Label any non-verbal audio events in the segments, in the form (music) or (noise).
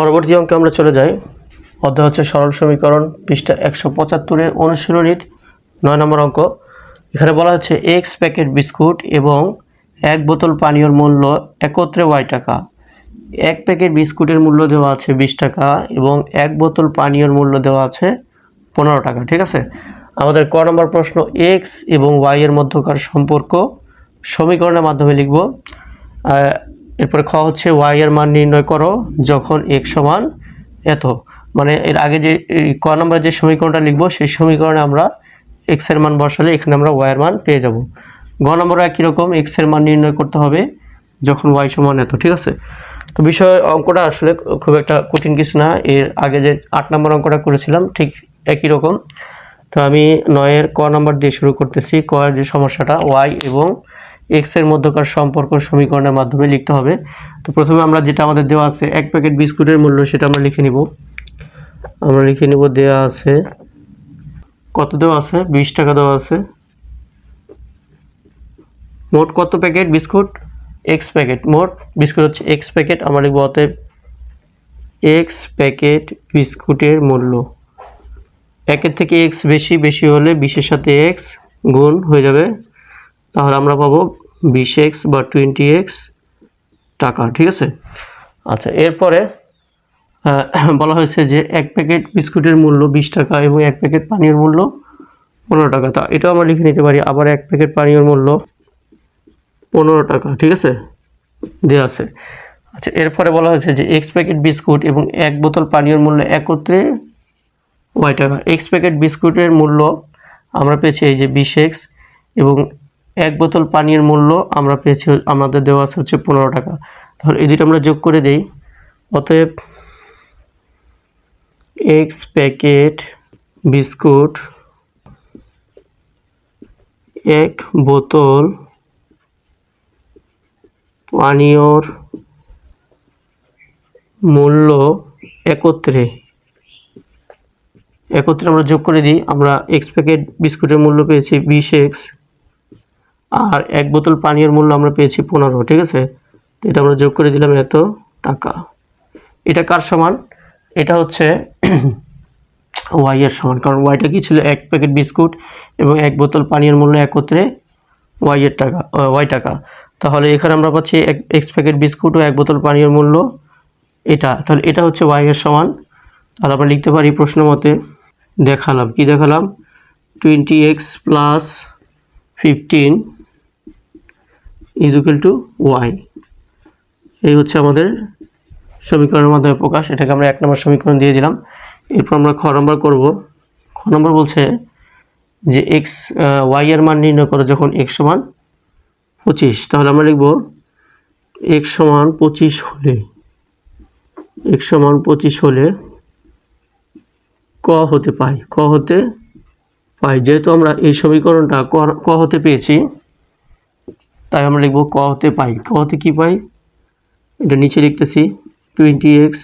পরবর্তী অঙ্কে আমরা চলে যাই। অধ্যায় হচ্ছে সরল সমীকরণ, পৃষ্ঠা একশো পঁচাত্তরের অনুশীলনীর নয় নম্বর অঙ্ক। এখানে বলা হচ্ছে এক্স প্যাকেট বিস্কুট এবং এক বোতল পানীয়র মূল্য একত্রে ওয়াই টাকা। এক প্যাকেট বিস্কুটের মূল্য দেওয়া আছে বিশ টাকা এবং এক বোতল পানীয়র মূল্য দেওয়া আছে পনেরো টাকা, ঠিক আছে? আমাদের ক নম্বর প্রশ্ন এক্স এবং ওয়াই এর মধ্যকার সম্পর্ক সমীকরণের মাধ্যমে লিখব। এরপরে খ হচ্ছে ওয়াই এর মান নির্ণয় করো যখন এক সমান এত। মানে এর আগে যে ক নম্বরে যে সমীকরণটা লিখব, সেই সমীকরণে আমরা এক্সের মান বসালে এখানে আমরা ওয়াই এর মান পেয়ে যাব। গ নম্বরে একই রকম এক্সের মান নির্ণয় করতে হবে যখন ওয়াই সমান এত, ঠিক আছে? তো বিষয় অঙ্কটা আসলে খুব একটা কঠিন কিছু না। এর আগে যে আট নম্বর অঙ্কটা করেছিলাম, ঠিক একই রকম। তো আমি নয়ের ক নম্বর দিয়ে শুরু করতেছি। ক যে সমস্যাটা ওয়াই এবং এক্সের মধ্যকার সম্পর্ক সমীকরণের মাধ্যমে লিখতে হবে। তো প্রথমে আমরা যেটা আমাদের দেওয়া আছে, এক প্যাকেট বিস্কুটের মূল্য, সেটা আমরা লিখে নিব। আমরা লিখে নিব দেওয়া আছে, কত দেওয়া আছে? বিশ টাকা দেওয়া আছে। মোট কত প্যাকেট বিস্কুট? এক্স প্যাকেট মোট বিস্কুট হচ্ছে এক্স প্যাকেট আমরা লিখব অতএব এক্স প্যাকেট বিস্কুটের মূল্য। একের থেকে এক্স বেশি বেশি হলে বিশের সাথে এক্স গুণ হয়ে যাবে তাহলে আমরা পাবো বিশ এক্স বা টোয়েন্টি এক্স টাকা, ঠিক আছে? আচ্ছা এরপরে বলা হয়েছে যে এক প্যাকেট বিস্কুটের মূল্য বিশ টাকা এবং এক প্যাকেট পানীয় মূল্য পনেরো টাকা। তা এটাও আমরা লিখে নিতে পারি, আবার এক প্যাকেট পানীয় মূল্য পনেরো টাকা, ঠিক আছে? দেওয়া আছে। আচ্ছা এরপরে বলা হয়েছে যে এক্স প্যাকেট বিস্কুট এবং এক বোতল পানীয় মূল্য একত্রে ওয়াই টাকা। এক্স প্যাকেট বিস্কুটের মূল্য আমরা পেয়েছি এই যে বিশ এক্স এবং এক বোতল পানির মূল্য আমরা পেয়েছি, আমাদের দেওয়া আছে হচ্ছে পনেরো টাকা। তাহলে এই দুটো আমরা যোগ করে দিই। অতএব এক্স প্যাকেট বিস্কুট, এক বোতল পানীয়র মূল্য একত্রে। একত্রে আমরা যোগ করে দিই। আমরা এক্স প্যাকেট বিস্কুটের মূল্য পেয়েছি বিশ এক্স আর এক বোতল পানীয়ের মূল্য আমরা পেয়েছি পনেরো, ঠিক আছে? তো এটা আমরা যোগ করে দিলাম এত টাকা। এটা কার সমান? এটা হচ্ছে (clears throat) ওয়াইয়ের সমান, কারণ ওয়াইটা কি ছিল? এক প্যাকেট বিস্কুট এবং এক বোতল পানীয়ের মূল্য একত্রে ওয়াইয়ের টাকা ওয়াই টাকা। তাহলে এখানে আমরা পাচ্ছি এক এক্স প্যাকেট বিস্কুট ও এক বোতল পানীয়ের মূল্য এটা। তাহলে এটা হচ্ছে ওয়াইয়ের সমান। তাহলে আমরা লিখতে পারি প্রশ্ন মতে দেখালাম। কি দেখালাম? Twenty X plus fifteen is equal to Y এই হচ্ছে আমাদের সমীকরণের মাধ্যমে প্রকাশ। এটাকে আমরা এক নম্বর সমীকরণ দিয়ে দিলাম। এরপর আমরা খ নম্বর করব। খ নম্বর বলছে যে এক্স ওয়াই এর মান নির্ণয় করো যখন এক্স সমান পঁচিশ। তাহলে আমরা লিখব এক্স সমান পঁচিশ হলে এক্স সমান পঁচিশ হলে ক হতে পাই। ক হতে পাই। যেহেতু আমরা এই সমীকরণটা ক হতে পেয়েছি তাই আমরা লিখব ক হতে পাই। ক হতে কী পাই? এটা নিচে লিখতেছি twenty X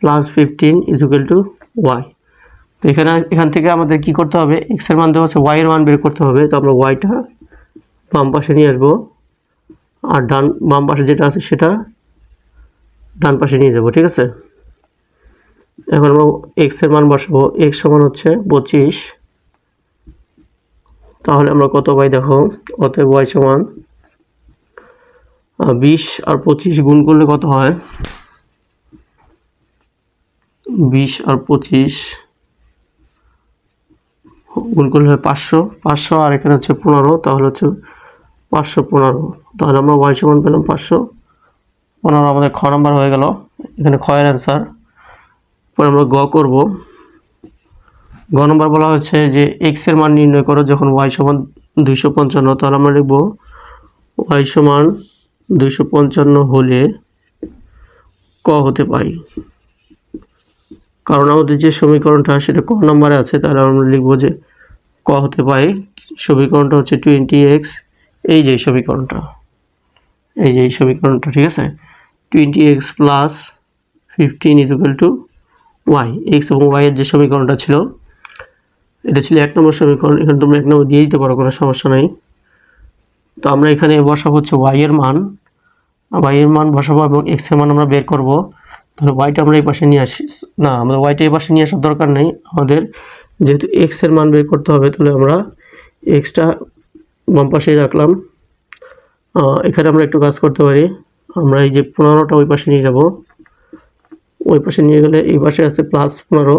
plus fifteen is equal to Y তো এখানে, এখান থেকে আমাদের কি করতে হবে? এক্সের মান দেওয়া আছে ওয়াই এর মান বের করতে হবে। তো আমরা ওয়াইটা বাম পাশে নিয়ে আসব, আর ডান, বাম পাশে যেটা আছে সেটা ডান পাশে নিয়ে যাব, ঠিক আছে? এখন আমরা এক্সের মান বসাবো এক্স সমান হচ্ছে পঁচিশ। তাহলে আমরা কত পাই দেখো? অতএব ওয়াই সমান বিশ আর পঁচিশ গুণ করলে কত হয়? বিশ আর পঁচিশ গুণ করলে হয় পাঁচশো। পাঁচশো আর এখানে হচ্ছে পনেরো, তাহলে হচ্ছে পাঁচশো পনেরো। তাহলে আমরা ওয়াই সমান পেলাম পাঁচশো। পনেরো আমাদের খ নাম্বার হয়ে গেল। এখানে খয়ের অ্যান্সার পরে আমরা গ করব। গ নম্বর বলা হয়েছে যে এক্সের মান নির্ণয় করো যখন ওয়াই সমান দুইশো পঞ্চান্ন, তাহলে আমরা লিখব ওয়াই সমান দুইশো পঞ্চান্ন হলে ক হতে পাই। কারণ আমাদের যে সমীকরণটা সেটা ক নম্বরে আছে, তাহলে আমরা লিখব যে ক হতে পাই। সমীকরণটা হচ্ছে টোয়েন্টি এক্স এই যে সমীকরণটা, এই যে এই সমীকরণটা, ঠিক আছে? Twenty X plus fifteen equal to Y X এবং ওয়াই এর যে সমীকরণটা ছিল এটা ছিল এক নম্বর সমীকরণ, এখানে তোমরা এক নম্বর দিয়ে দিতে পারো, কোনো সমস্যা নেই। তো আমরা এখানে বসাবো হচ্ছে ওয়াইয়ের মান। ওয়াইয়ের মান বসাবো এবং এক্সের মান আমরা বের করব। তাহলে ওয়াইটা আমরা এই পাশে নিয়ে আসি। না, আমাদের ওয়াইটা এই পাশে নিয়ে আসার দরকার নেই। আমাদের যেহেতু এক্সের মান বের করতে হবে, তাহলে আমরা এক্সটা বাম পাশেই রাখলাম। এখানে আমরা একটু কাজ করতে পারি। আমরা এই যে পনেরোটা ওই পাশে নিয়ে যাব। ওই পাশে নিয়ে গেলে এই পাশে আছে প্লাস পনেরো।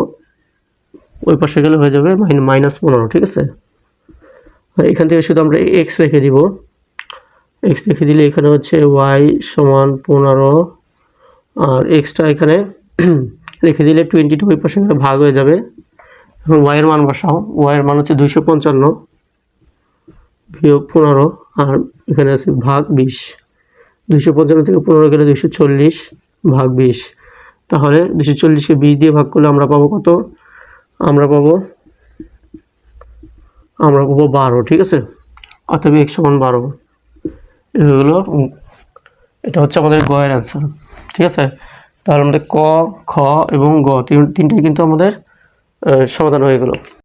ওই পাশে গেলে হয়ে যাবে মাইনাস পনেরো, ঠিক আছে? এখান থেকে শুধু আমরা এক্স রেখে দিব। এক্স রেখে দিলে এখানে হচ্ছে ওয়াই সমান পনেরো। আর এক্সটা এখানে (clears throat) রেখে দিলে টোয়েন্টি টু ওই পাশে ভাগ হয়ে যাবে। এখন ওয়াইয়ের মান বসাও। ওয়াইয়ের মান হচ্ছে দুইশো পঞ্চান্ন বিয়োগ পনেরো। আর এখানে আছে ভাগ বিশ। দুইশো পঞ্চান্ন থেকে পনেরো গেলে দুইশো চল্লিশ, ভাগ বিশ। তাহলে দুশো চল্লিশকে বিশ দিয়ে ভাগ করলে আমরা পাবো কত? আমরা পাবো আমরা পাবো বারো, ঠিক আছে? অর্থাৎ এক সমান বারো। এগুলো এটা হচ্ছে আমাদের গয়ের অ্যান্সার ঠিক আছে? তাহলে আমাদের ক, খ এবং গ, তিন, তিনটেই কিন্তু আমাদের সমাধান হয়ে গেল।